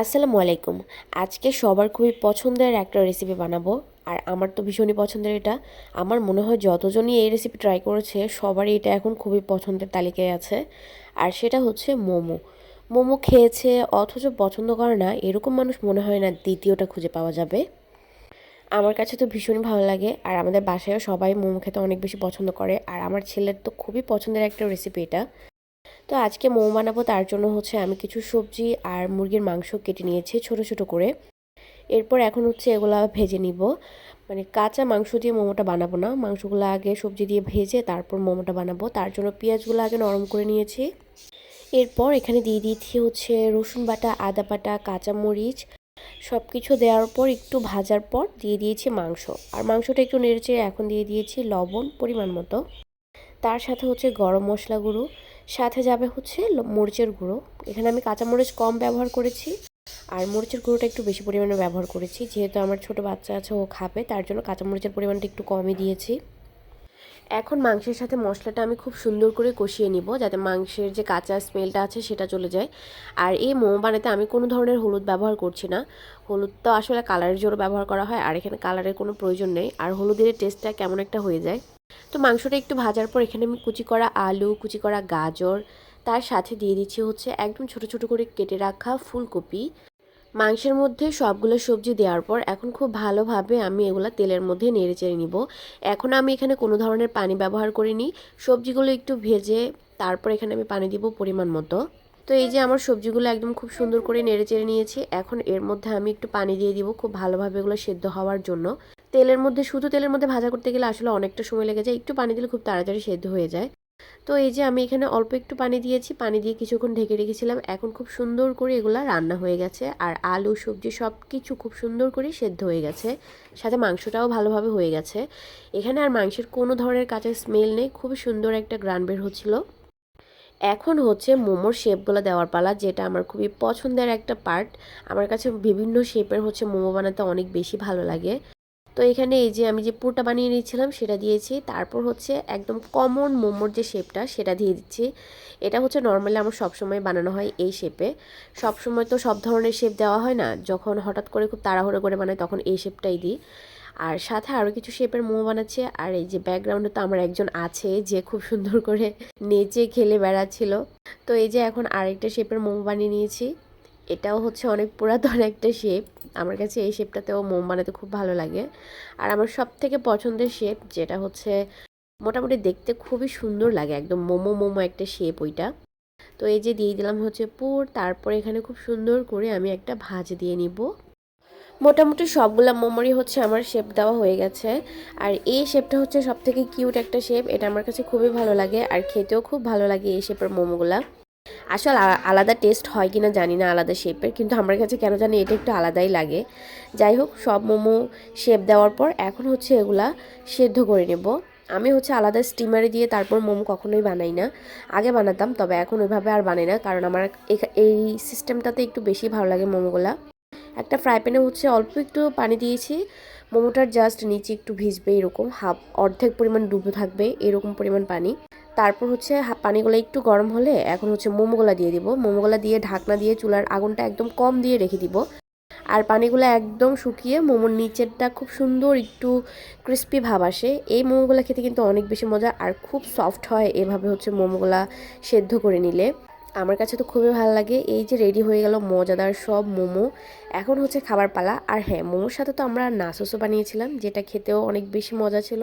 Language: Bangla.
আসসালামু আলাইকুম। আজকে সবার খুবই পছন্দের একটা রেসিপি বানাবো। আর আমার তো ভীষণই পছন্দের এটা। আমার মনে হয় যতজনই এই রেসিপি ট্রাই করেছে, সবারই এটা এখন খুবই পছন্দের তালিকায় আছে। আর সেটা হচ্ছে মোমো। মোমো খেয়েছে, অথচ পছন্দ করে না, এরকম মানুষ মনে হয় না দ্বিতীয়টা খুঁজে পাওয়া যাবে। আমার কাছে তো ভীষণই ভালো লাগে। আর আমাদের বাসায়ও সবাই মোমো খেতে অনেক বেশি পছন্দ করে। আর আমার ছেলের তো খুবই পছন্দের একটা রেসিপি এটা। তো আজকে মোমো বানাবো, তার জন্য হচ্ছে আমি কিছু সবজি আর মুরগির মাংস কেটে নিয়েছি ছোট ছোট করে। এরপর এখন হচ্ছে এগুলা ভেজে নিব। মানে কাঁচা মাংস দিয়ে মোমোটা বানাবো না। মাংসগুলো আগে সবজি দিয়ে ভেজে তারপর মোমোটা বানাবো। তার জন্য পেঁয়াজগুলো আগে নরম করে নিয়েছি। এরপর এখানে দিয়ে দিয়েছি হচ্ছে রসুন বাটা, আদা বাটা, কাঁচামরিচ। সব কিছু দেওয়ার পর একটু ভাজার পর দিয়ে দিয়েছি মাংস। আর মাংসটা একটু নেড়েচে এখন দিয়ে দিয়েছি লবণ পরিমাণ মতো। তার সাথে হচ্ছে গরম মশলা গুঁড়ো। সাথে যাবে হচ্ছে মরিচের গুঁড়ো। এখানে আমি কাঁচামরিচ কম ব্যবহার করেছি, আর মরিচের গুঁড়োটা একটু বেশি পরিমাণে ব্যবহার করেছি। যেহেতু আমার ছোট বাচ্চা আছে, ও খাবে, তার জন্য কাঁচামরিচের পরিমাণটা একটু কমই দিয়েছি। এখন মাংসের সাথে মশলাটা আমি খুব সুন্দর করে কষিয়ে নিব, যাতে মাংসের যে কাঁচা স্মেলটা আছে সেটা চলে যায়। আর এই মোমো বানাতে আমি কোনো ধরনের হলুদ ব্যবহার করছি না। হলুদ তো আসলে কালারের জন্য ব্যবহার করা হয়, আর এখানে কালারের কোনো প্রয়োজন নেই। আর হলুদের টেস্টটা কেমন একটা হয়ে যায়। তো মাংসটা একটু ভাজার পর এখানে আমি কুচি করা আলু, কুচি করা গাজর, তার সাথে দিয়ে দিচ্ছি হচ্ছে একদম ছোট ছোট করে কেটে রাখা ফুলকপি। মাংসের মধ্যে সবগুলো সবজি দেওয়ার পর এখন খুব ভালোভাবে আমি এগুলো তেলের মধ্যে নেড়ে চেড়ে নিব। এখন আমি এখানে কোনো ধরনের পানি ব্যবহার করিনি। সবজিগুলো একটু ভেজে তারপর এখানে আমি পানি দিব পরিমাণ মতো। তো এই যে আমার সবজিগুলো একদম খুব সুন্দর করে নেড়ে চেড়ে নিয়েছি, এখন এর মধ্যে আমি একটু পানি দিয়ে দিব খুব ভালোভাবে এগুলো সেদ্ধ হওয়ার জন্য। তেলের মধ্যে, শুধু তেলের মধ্যে ভাজা করতে গেলে আসলে অনেকটা সময় লেগে যায়। একটু পানি দিলে খুব তাড়াতাড়ি সেদ্ধ হয়ে যায়। তো এই যে আমি এখানে অল্প একটু পানি দিয়েছি, পানি দিয়ে কিছুক্ষণ ঢেকে রেখেছিলাম। এখন খুব সুন্দর করে এগুলা রান্না হয়ে গেছে। আর আলু, সবজি সব কিছু খুব সুন্দর করে সেদ্ধ হয়ে গেছে। সাথে মাংসটাও ভালোভাবে হয়ে গেছে। এখানে আর মাংসের কোনো ধরনের কাঁচা স্মেল নেই। খুব সুন্দর একটা গ্রান বের হচ্ছিল। এখন হচ্ছে মোমোর শেপগুলো দেওয়ার পালা, যেটা আমার খুবই পছন্দের একটা পার্ট আমার কাছে বিভিন্ন শেপের হচ্ছে মোমো বানাতে অনেক বেশি ভালো লাগে। তো এখানে এই যে আমি যে পুরটা বানিয়ে নিয়েছিলাম, সেটা দিয়েছি। তারপর হচ্ছে একদম কমন মোমোর যে শেপটা সেটা দিয়ে দিচ্ছি। এটা হচ্ছে নর্মালি আমার সবসময় বানানো হয় এই শেপে সবসময় তো সব ধরনের শেপ দেওয়া হয় না। যখন হঠাৎ করে খুব তাড়াহুড়ো করে বানাই, তখন এই শেপটাই দিই। আর সাথে আরও কিছু শেপের মোমো বানাচ্ছে। আর এই যে ব্যাকগ্রাউন্ডে তো আমার একজন আছে, যে খুব সুন্দর করে নেচে খেলে বেড়াচ্ছিল। তো এই যে এখন আরেকটা শেপের মোমো বানিয়ে নিয়েছি। এটাও হচ্ছে অনেক পুরাতন একটা শেপ আমার কাছে এই শেপটাতেও মোম বানাতে খুব ভালো লাগে। আর আমার সব থেকে পছন্দের শেপ যেটা হচ্ছে মোটামুটি দেখতে খুবই সুন্দর লাগে, একদম মোমো মোমো একটা শেপ ওইটা। তো এই যে দিয়ে দিলাম হচ্ছে পুর, তারপরে এখানে খুব সুন্দর করে আমি একটা ভাজ দিয়ে নিব। মোটামুটি সবগুলা মোমোরই হচ্ছে আমার শেপ দেওয়া হয়ে গেছে। আর এই শেপটা হচ্ছে সব থেকে কিউট একটা শেপ এটা আমার কাছে খুবই ভালো লাগে। আর খেতেও খুব ভালো লাগে এই শেপের মোমোগুলা। আসলে আলাদা টেস্ট হয় কিনা জানি না আলাদা শেপের কিন্তু আমার কাছে কেন জানি এটা একটু আলাদাই লাগে। যাই হোক, সব মোমো শেপ দেওয়ার পর এখন হচ্ছে এগুলা সেদ্ধ করে নেব। আমি হচ্ছে আলাদা স্টিমারে দিয়ে তারপর মোমো কখনোই বানাই না। আগে বানাতাম, তবে এখন ওইভাবে আর বানাই না, কারণ আমার এই সিস্টেমটাতে একটু বেশি ভালো লাগে মোমোগুলা। একটা ফ্রাই প্যানে হচ্ছে অল্প একটু পানি দিয়েছি, মোমোটার জাস্ট নিচে একটু ভিজবে এরকম, হাফ, অর্ধেক পরিমাণ ডুবে থাকবে এরকম পরিমাণ পানি। তারপর হচ্ছে পানিগুলো একটু গরম হলে এখন হচ্ছে মোমোগুলা দিয়ে দিব। মোমোগুলা দিয়ে ঢাকনা দিয়ে চুলার আগুনটা একদম কম দিয়ে রেখে দিব। আর পানিগুলো একদম শুকিয়ে মোমোর নিচেরটা খুব সুন্দর একটু ক্রিস্পি ভাব আসে। এই মোমোগুলো খেতে কিন্তু অনেক বেশি মজা আর খুব সফট হয় এভাবে হচ্ছে মোমোগুলা সেদ্ধ করে নিলে। আমার কাছে তো খুবই ভালো লাগে। এই যে রেডি হয়ে গেল মজাদার সব মোমো। এখন হচ্ছে খাবার পালা। আর হ্যাঁ মোমোর সাথে তো আমরা নাসোসও বানিয়েছিলাম, যেটা খেতেও অনেক বেশি মজা ছিল।